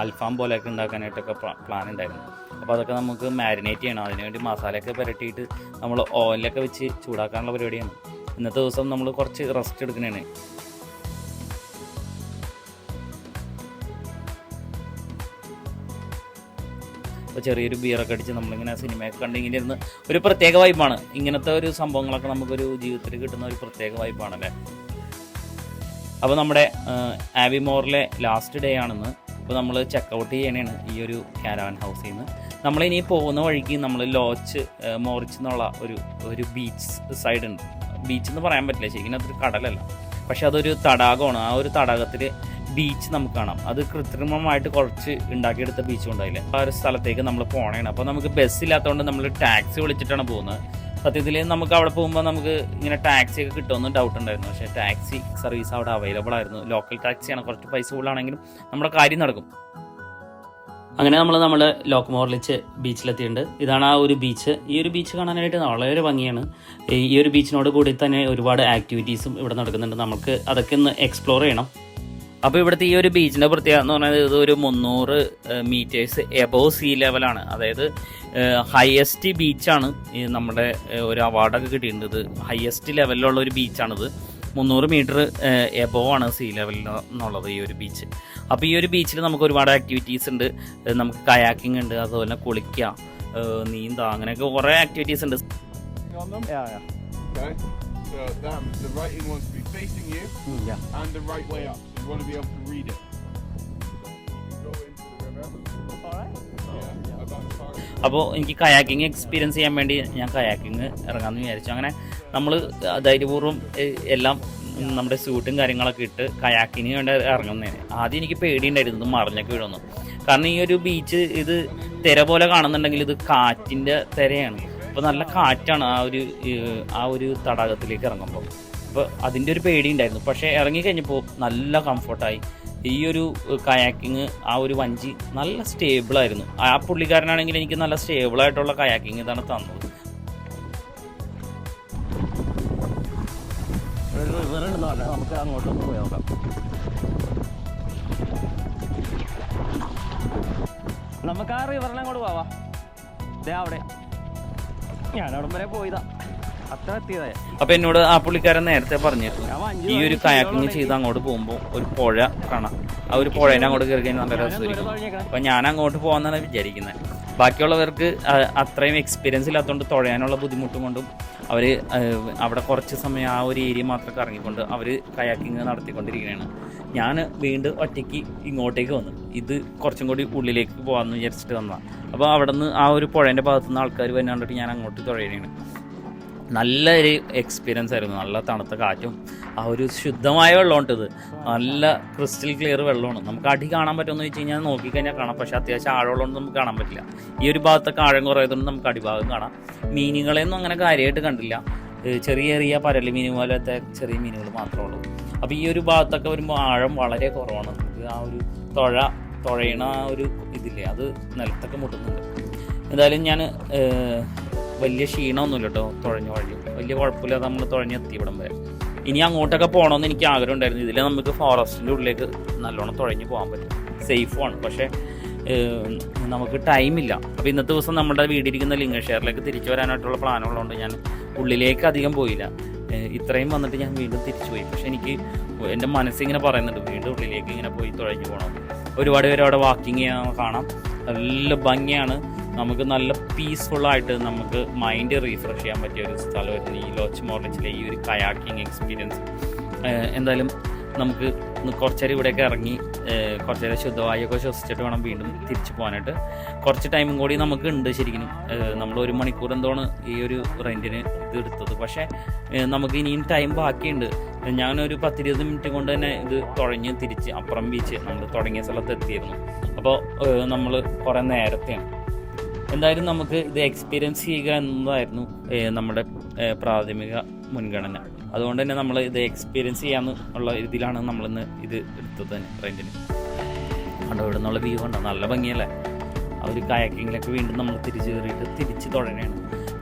അൽഫാം പോലെയൊക്കെ ഉണ്ടാക്കാനായിട്ടൊക്കെ പ്ലാൻ ഉണ്ടായിരുന്നു. അപ്പോൾ അതൊക്കെ നമുക്ക് മാരിനേറ്റ് ചെയ്യണം. അതിനുവേണ്ടി മസാലയൊക്കെ പുരട്ടിയിട്ട് നമ്മൾ ഓയിലൊക്കെ വെച്ച് ചൂടാക്കാനുള്ള പരിപാടിയാണ്. ഇന്നത്തെ ദിവസം നമ്മൾ കുറച്ച് റെസ്റ്റ് എടുക്കണേണ് അപ്പോൾ ചെറിയൊരു ബിയറൊക്കെ അടിച്ച് നമ്മളിങ്ങനെ സിനിമയൊക്കെ കണ്ട് ഇങ്ങനെ ഇരുന്ന് ഒരു പ്രത്യേക വൈബാണ് ഇങ്ങനത്തെ ഒരു സംഭവങ്ങളൊക്കെ നമുക്കൊരു ജീവിതത്തിൽ കിട്ടുന്ന ഒരു പ്രത്യേക വൈബാണല്ലേ അപ്പോൾ നമ്മുടെ ആവി മോറിലെ ലാസ്റ്റ് ഡേ ആണെന്ന് അപ്പോൾ നമ്മൾ ചെക്കൗട്ട് ചെയ്യണേണ് ഈ ഒരു കാരവൻ ഹൗസിൽ നിന്ന് നമ്മളിനി പോകുന്ന വഴിക്ക് നമ്മൾ ലോച്ച് മോറിച്ച് എന്നുള്ള ഒരു ഒരു ബീച്ച് സൈഡ് ഉണ്ട്. ബീച്ച് എന്ന് പറയാൻ പറ്റില്ല ശരിക്കും അതൊരു കടലല്ല. പക്ഷെ അതൊരു തടാകമാണ്. ആ ഒരു തടാകത്തിൽ ബീച്ച് നമുക്ക് കാണാം. അത് കൃത്രിമമായിട്ട് കുറച്ച് ഉണ്ടാക്കിയെടുത്ത ബീച്ച് ഉണ്ടായില്ലേ ആ ഒരു സ്ഥലത്തേക്ക് നമ്മൾ പോകണേണ് അപ്പോൾ നമുക്ക് ബസ് ഇല്ലാത്തതുകൊണ്ട് നമ്മൾ ടാക്സി വിളിച്ചിട്ടാണ് പോകുന്നത് സത്യത്തിൽ നമുക്ക് അവിടെ പോകുമ്പോൾ നമുക്ക് ഇങ്ങനെ ടാക്സി ഒക്കെ കിട്ടുമെന്ന് ഡൗട്ട് ഉണ്ടായിരുന്നു. പക്ഷേ ടാക്സി സർവീസ് അവിടെ അവൈലബിൾ ആയിരുന്നു. ലോക്കൽ ടാക്സിയാണ് കുറച്ച് പൈസ കൂടുതലാണെങ്കിലും നമ്മുടെ കാര്യം നടക്കും. അങ്ങനെ നമ്മൾ നമ്മൾ ലോക്ക്മോറിലിച്ച് ബീച്ചിലെത്തിയിട്ടുണ്ട് ഇതാണ് ആ ഒരു ബീച്ച് ഈ ഒരു ബീച്ച് കാണാനായിട്ട് വളരെ ഭംഗിയാണ്. ഈ ഒരു ബീച്ചിനോട് കൂടി തന്നെ ഒരുപാട് ആക്ടിവിറ്റീസും ഇവിടെ നടക്കുന്നുണ്ട്. നമുക്ക് അതൊക്കെ ഒന്ന് എക്സ്പ്ലോർ ചെയ്യണം. അപ്പോൾ ഇവിടുത്തെ ഈ ഒരു ബീച്ചിന്റെ പ്രത്യേകത എന്ന് പറഞ്ഞാൽ ഇത് ഒരു മുന്നൂറ് മീറ്റേഴ്സ് എബോവ് സീ ലെവലാണ് അതായത് ഹയസ്റ്റ് ബീച്ചാണ് ഈ നമ്മുടെ ഒരു അവാർഡൊക്കെ കിട്ടിയിട്ടുണ്ട് ഇത് ഹയസ്റ്റ് ലെവലിലുള്ള ഒരു ബീച്ചാണിത് മുന്നൂറ് മീറ്റർ എബോവ് ആണ് സീ ലെവലിൽ എന്നുള്ളത് ഈ ഒരു ബീച്ച് അപ്പോൾ ഈ ഒരു ബീച്ചിൽ നമുക്ക് ഒരുപാട് ആക്ടിവിറ്റീസ് ഉണ്ട് നമുക്ക് കയാക്കിംഗ് ഉണ്ട് അതുപോലെ കുളിക്കുക നീന്താ അങ്ങനെയൊക്കെ കുറേ ആക്ടിവിറ്റീസ് ഉണ്ട്. Okay. So that the writing wants to be facing you mm, yeah. and the right way up. You want to be able to read it. അപ്പോൾ എനിക്ക് കയാക്കിങ് എക്സ്പീരിയൻസ് ചെയ്യാൻ വേണ്ടി ഞാൻ കയാക്കിങ് ഇറങ്ങാമെന്ന് വിചാരിച്ചു. അങ്ങനെ നമ്മൾ ധൈര്യപൂർവം എല്ലാം നമ്മുടെ സ്യൂട്ടും കാര്യങ്ങളൊക്കെ ഇട്ട് കയാക്കിന് വേണ്ടി ഇറങ്ങുന്നതിന് ആദ്യം എനിക്ക് പേടിയുണ്ടായിരുന്നു മറിഞ്ഞൊക്കെ വീഴുന്നു കാരണം ഈ ഒരു ബീച്ച് ഇത് തിര പോലെ കാണുന്നുണ്ടെങ്കിൽ ഇത് കാറ്റിന്റെ തിരയാണ്. അപ്പോൾ നല്ല കാറ്റാണ് ആ ഒരു ആ ഒരു തടാകത്തിലേക്ക് ഇറങ്ങുമ്പോൾ അപ്പോൾ അതിന്റെ ഒരു പേടി ഉണ്ടായിരുന്നു പക്ഷേ ഇറങ്ങിക്കഴിഞ്ഞപ്പോൾ നല്ല കംഫർട്ടായി ഈ ഒരു കയാക്കിങ് ആ ഒരു വഞ്ചി നല്ല സ്റ്റേബിളായിരുന്നു ആ പുള്ളിക്കാരനാണെങ്കിൽ എനിക്ക് നല്ല സ്റ്റേബിളായിട്ടുള്ള കയാക്കിങ് ഇതാണ് തന്നത്. നമുക്ക് അങ്ങോട്ടൊന്ന് പോയി നോക്കാം നമുക്ക് ആ റിവറിനെ അങ്ങോട്ട് പോവാ. ദേ അവിടെ. ഞാൻ അവിടെ വരെ പോയതാ. എത്തിയതായ എന്നോട് ആ പുള്ളിക്കാരൻ നേരത്തെ പറഞ്ഞിരുന്നു ഈ ഒരു കയാക്കിങ് ചെയ്ത് അങ്ങോട്ട് പോകുമ്പോൾ ഒരു പുഴ കാണാം. ആ ഒരു പുഴേനെ അങ്ങോട്ട് കയറി കഴിഞ്ഞാൽ നല്ല രസമായിരിക്കും. അപ്പൊ ഞാൻ അങ്ങോട്ട് പോകാന്നാണ് വിചാരിക്കുന്നത് ബാക്കിയുള്ളവർക്ക് അത്രയും എക്സ്പീരിയൻസ് ഇല്ലാത്തതുകൊണ്ട് തുഴയാനുള്ള ബുദ്ധിമുട്ടും കൊണ്ടും അവർ അവിടെ കുറച്ച് സമയം ആ ഒരു ഏരിയ മാത്രം കറങ്ങിക്കൊണ്ട് അവർ കയാക്കിങ് നടത്തിക്കൊണ്ടിരിക്കുകയാണ് ഞാൻ വീണ്ടും ഒറ്റയ്ക്ക് ഇങ്ങോട്ടേക്ക് വന്നു. ഇത് കുറച്ചും കൂടി ഉള്ളിലേക്ക് പോകാമെന്ന് വിചാരിച്ചിട്ട് വന്നതാണ് അപ്പോൾ അവിടെ നിന്ന് ആ ഒരു പുഴേന്റെ ഭാഗത്തുനിന്ന് ആൾക്കാർ വന്നാണ്ടിട്ട് ഞാൻ അങ്ങോട്ട് തുഴയുകയാണ് നല്ലൊരു എക്സ്പീരിയൻസ് ആയിരുന്നു. നല്ല തണുത്ത കാറ്റും ആ ഒരു ശുദ്ധമായ വെള്ളമുണ്ട് ഇത്. നല്ല ക്രിസ്റ്റൽ ക്ലിയർ വെള്ളമാണ്. നമുക്ക് അടി കാണാൻ പറ്റുമെന്ന് വെച്ച് കഴിഞ്ഞാൽ നോക്കിക്കഴിഞ്ഞാൽ കാണാം. പക്ഷേ അത്യാവശ്യം ആഴമുള്ളതുകൊണ്ട് നമുക്ക് കാണാൻ പറ്റില്ല. ഈ ഒരു ഭാഗത്തൊക്കെ ആഴം കുറയതുകൊണ്ട് നമുക്ക് അടിഭാഗം കാണാം. മീനുകളെയൊന്നും അങ്ങനെ കാര്യമായിട്ട് കണ്ടില്ല. ചെറിയ ചെറിയ പരൽ മീൻ പോലത്തെ ചെറിയ മീനുകൾ മാത്രമേ ഉള്ളൂ. അപ്പോൾ ഈ ഒരു ഭാഗത്തൊക്കെ വരുമ്പോൾ ആഴം വളരെ കുറവാണ്. ആ ഒരു തുഴ തുഴയണ ആ ഒരു ഇതില്ലേ? അത് നിലത്തൊക്കെ മുട്ടുന്നുണ്ട്. എന്തായാലും ഞാൻ വലിയ ക്ഷീണമൊന്നുമില്ല കേട്ടോ തുഴഞ്ഞു വഴി. വലിയ കുഴപ്പമില്ലാതെ നമ്മൾ തുഴഞ്ഞെത്തി ഇവിടം വരെ. ഇനി അങ്ങോട്ടൊക്കെ പോകണമെന്ന് എനിക്ക് ആഗ്രഹം ഉണ്ടായിരുന്നു ഇതിൽ നമുക്ക് ഫോറസ്റ്റിന്റെ ഉള്ളിലേക്ക് നല്ലോണം തുഴഞ്ഞു പോകാൻ പറ്റും. സേഫുമാണ് പക്ഷേ നമുക്ക് ടൈമില്ല അപ്പോൾ ഇന്നത്തെ ദിവസം നമ്മുടെ വീടിരിക്കുന്ന ലിംഗഷെയറിലേക്ക് തിരിച്ചു വരാനായിട്ടുള്ള പ്ലാനുള്ളതുകൊണ്ട് ഞാൻ ഉള്ളിലേക്ക് അധികം പോയില്ല. ഇത്രയും വന്നിട്ട് ഞാൻ വീണ്ടും തിരിച്ചു പോയി. പക്ഷെ എനിക്ക് എന്റെ മനസ്സിങ്ങനെ പറയുന്നുണ്ട് വീണ്ടും ഉള്ളിലേക്ക് ഇങ്ങനെ പോയി തുഴഞ്ഞു പോകണം. ഒരുപാട് പേര് അവിടെ വാക്കിങ് ചെയ്യാൻ കാണാം. നല്ല ഭംഗിയാണ്. നമുക്ക് നല്ല പീസ്ഫുള്ളായിട്ട് നമുക്ക് മൈൻഡ് റീഫ്രഷ് ചെയ്യാൻ പറ്റിയ ഒരു സ്ഥലമായിരുന്നു ഈ ലോച്ച് മോർണിച്ചിലെ ഈ ഒരു കയാക്കിങ് എക്സ്പീരിയൻസ് എന്തായാലും നമുക്ക് കുറച്ചേരം ഇവിടെയൊക്കെ ഇറങ്ങി കുറച്ചേരം ശുദ്ധവായൊക്കെ ശ്വസിച്ചിട്ട് വേണം വീണ്ടും തിരിച്ചു പോകാനായിട്ട്. കുറച്ച് ടൈമും കൂടി നമുക്ക് ഉണ്ട് ശരിക്കും. നമ്മൾ ഒരു മണിക്കൂർ എന്തോണ് ഈ ഒരു റെന്റിന് ഇത് എടുത്തത്. പക്ഷേ നമുക്ക് ഇനിയും ടൈം ബാക്കിയുണ്ട്. ഞാനൊരു പത്തിരുപത് മിനിറ്റ് കൊണ്ട് തന്നെ ഇത് തുഴഞ്ഞ് തിരിച്ച് അപ്പുറം ബീച്ച് നമ്മൾ തുടങ്ങിയ സ്ഥലത്ത് എത്തിയിരുന്നു. അപ്പോൾ നമ്മൾ കുറേ നേരത്തെയാണ് എന്തായാലും നമുക്ക് ഇത് എക്സ്പീരിയൻസ് ചെയ്യുക എന്നതായിരുന്നു നമ്മുടെ പ്രാഥമിക മുൻഗണന. അതുകൊണ്ട് തന്നെ നമ്മൾ ഇത് എക്സ്പീരിയൻസ് ചെയ്യാന്ന് ഉള്ള ഇതിലാണ് നമ്മളിന്ന് ഇത് എടുത്തത് തന്നെ റെന്റിന് കണ്ടോ ഇവിടെ നിന്നുള്ള വ്യൂ ഉണ്ടോ നല്ല ഭംഗിയല്ലേ? ആ ഒരു കയക്കിങ്ങിലൊക്കെ വീണ്ടും നമ്മൾ തിരിച്ച് കയറിയിട്ട് തിരിച്ച്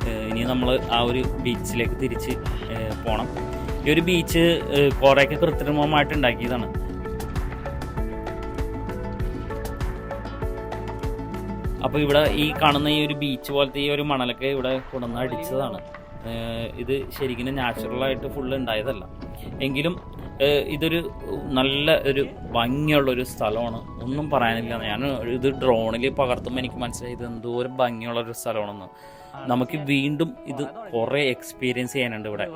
ഏഹ്, ഇനി നമ്മൾ ആ ഒരു ബീച്ചിലേക്ക് തിരിച്ച് പോകണം ഈ ഒരു ബീച്ച് കുറേയൊക്കെ കൃത്രിമമായിട്ട് ഉണ്ടാക്കിയതാണ്. അപ്പോൾ ഇവിടെ ഈ കാണുന്ന ഈ ഒരു ബീച്ച് പോലത്തെ ഈ ഒരു മണലൊക്കെ ഇവിടെ കൊണ്ടുവന്ന് അടിച്ചതാണ്. ഇത് ശരിക്കും നാച്ചുറലായിട്ട് ഫുള്ള് ഉണ്ടായതല്ല. എങ്കിലും ഇതൊരു നല്ല ഒരു ഭംഗിയുള്ള ഒരു സ്ഥലമാണ്. ഒന്നും പറയാനില്ല. ഞാൻ ഇത് ഡ്രോണിൽ പകർത്തുമ്പോൾ എനിക്ക് മനസ്സിലായി. ഇത് എന്തോരം ഭംഗിയുള്ള ഒരു സ്ഥലമാണെന്ന്. നമുക്ക് വീണ്ടും ഇത് കുറേ എക്സ്പീരിയൻസ് ചെയ്യാനുണ്ട് ഇവിടെ.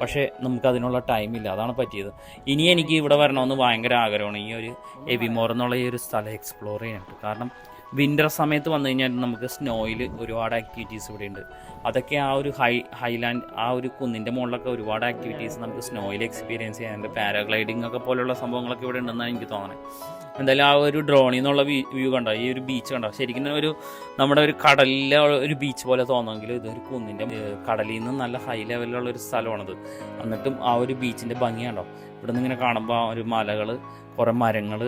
പക്ഷേ നമുക്ക് അതിനുള്ള ടൈമില്ല അതാണ് പറ്റിയത്. ഇനി എനിക്ക് ഇവിടെ വരണമെന്ന് ഭയങ്കര ആഗ്രഹമാണ്. ഈ ഒരു എബിമോർ എന്നുള്ള ഈ ഒരു സ്ഥലം എക്സ്പ്ലോർ ചെയ്യാനായിട്ട്. കാരണം വിന്റർ സമയത്ത് വന്നു കഴിഞ്ഞാൽ നമുക്ക് സ്നോയിൽ ഒരുപാട് ആക്ടിവിറ്റീസ് ഇവിടെ ഉണ്ട് അതൊക്കെ ആ ഒരു ഹൈ ഹൈലാൻഡ് ആ ഒരു കുന്നിന്റെ മുകളിലൊക്കെ ഒരുപാട് ആക്ടിവിറ്റീസ് നമുക്ക് സ്നോയിൽ എക്സ്പീരിയൻസ് ചെയ്യാനുണ്ട് പാരാഗ്ലൈഡിംഗ് ഒക്കെ പോലുള്ള സംഭവങ്ങളൊക്കെ ഇവിടെ ഉണ്ടെന്നാണ് എനിക്ക് തോന്നുന്നത്. എന്തായാലും ആ ഒരു ഡ്രോണിൽ നിന്നുള്ള വ്യൂ കണ്ടോ? ഈ ഒരു ബീച്ച് കണ്ടോ? ശരിക്കും ഒരു നമ്മുടെ ഒരു കടലിലെ ഒരു ബീച്ച് പോലെ തോന്നുമെങ്കിൽ ഇതൊരു കുന്നിന്റെ കടലിൽ നിന്ന് നല്ല ഹൈ ലെവലിലുള്ള ഒരു സ്ഥലമാണത്. എന്നിട്ടും ആ ഒരു ബീച്ചിന്റെ ഭംഗി കണ്ടോ? ഇവിടെ നിന്ന് ഇങ്ങനെ കാണുമ്പോൾ ആ ഒരു മലകൾ കുറേ മരങ്ങൾ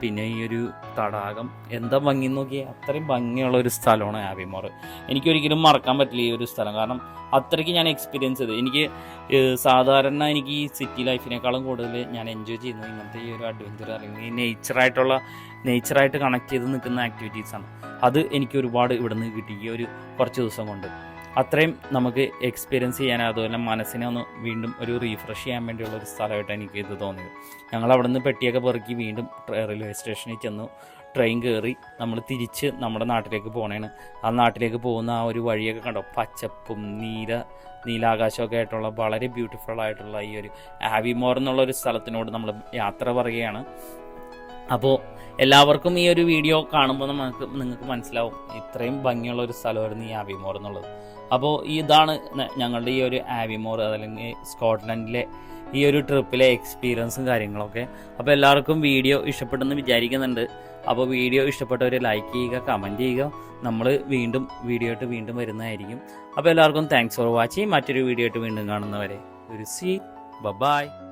പിന്നെ ഈ ഒരു തടാകം എന്താ ഭംഗി നോക്കി അത്രയും ഭംഗിയുള്ള ഒരു സ്ഥലമാണ് ആവിമോർ എനിക്കൊരിക്കലും മറക്കാൻ പറ്റില്ല ഈ ഒരു സ്ഥലം. കാരണം അത്രയ്ക്ക് ഞാൻ എക്സ്പീരിയൻസ് ചെയ്ത്. എനിക്ക് സാധാരണ എനിക്ക് ഈ സിറ്റി ലൈഫിനേക്കാളും കൂടുതൽ ഞാൻ എൻജോയ് ചെയ്യുന്നത് ഇങ്ങനത്തെ ഈ ഒരു അഡ്വഞ്ചർ അല്ലെങ്കിൽ ഈ നേച്ചറായിട്ടുള്ള നേച്ചറായിട്ട് കണക്ട് ചെയ്ത് നിൽക്കുന്ന ആക്ടിവിറ്റീസാണ് അത് എനിക്ക് ഒരുപാട് ഇവിടെ നിന്ന് കിട്ടി ഈ ഒരു കുറച്ച് ദിവസം കൊണ്ട്. അത്രയും നമുക്ക് എക്സ്പീരിയൻസ് ചെയ്യാൻ അതുപോലെ മനസ്സിനെ ഒന്ന് വീണ്ടും ഒരു റീഫ്രഷ് ചെയ്യാൻ വേണ്ടിയുള്ള ഒരു സ്ഥലമായിട്ട് എനിക്ക് ഇത് തോന്നിയത്. ഞങ്ങൾ അവിടെ നിന്ന് പെട്ടിയൊക്കെ പെറുക്കി വീണ്ടും റെയിൽവേ സ്റ്റേഷനിൽ ചെന്നു. ട്രെയിൻ കയറി നമ്മൾ തിരിച്ച് നമ്മുടെ നാട്ടിലേക്ക് പോകണേണ് ആ നാട്ടിലേക്ക് പോകുന്ന ആ ഒരു വഴിയൊക്കെ കണ്ടോ? പച്ചപ്പും നീല നീലാകാശമൊക്കെ ആയിട്ടുള്ള വളരെ ബ്യൂട്ടിഫുൾ ആയിട്ടുള്ള ഈ ഒരു ആവിമോർ എന്നുള്ള ഒരു സ്ഥലത്തിനോട് നമ്മൾ യാത്ര പറയുകയാണ്. അപ്പോൾ എല്ലാവർക്കും ഈ ഒരു വീഡിയോ കാണുമ്പോൾ നമുക്ക് നിങ്ങൾക്ക് മനസ്സിലാവും ഇത്രയും ഭംഗിയുള്ള ഒരു സ്ഥലമായിരുന്നു ഈ ആവിമോർ എന്നുള്ളത്. അപ്പോൾ ഇതാണ് ഞങ്ങളുടെ ഈ ഒരു ആവിമോർ അതല്ലെങ്കിൽ സ്കോട്ട്ലൻഡിലെ ഈ ഒരു ട്രിപ്പിലെ എക്സ്പീരിയൻസും കാര്യങ്ങളൊക്കെ. അപ്പോൾ എല്ലാവർക്കും വീഡിയോ ഇഷ്ടപ്പെട്ടെന്ന് വിചാരിക്കുന്നുണ്ട്. അപ്പോൾ വീഡിയോ ഇഷ്ടപ്പെട്ടവർ ലൈക്ക് ചെയ്യുക കമന്റ് ചെയ്യുക. നമ്മൾ വീണ്ടും വീഡിയോ ആയിട്ട് വീണ്ടും വരുന്നതായിരിക്കും. അപ്പോൾ എല്ലാവർക്കും താങ്ക്സ് ഫോർ വാച്ചിങ് മറ്റൊരു വീഡിയോ ആയിട്ട് വീണ്ടും കാണുന്നവരെ. ഒരു സി ബൈ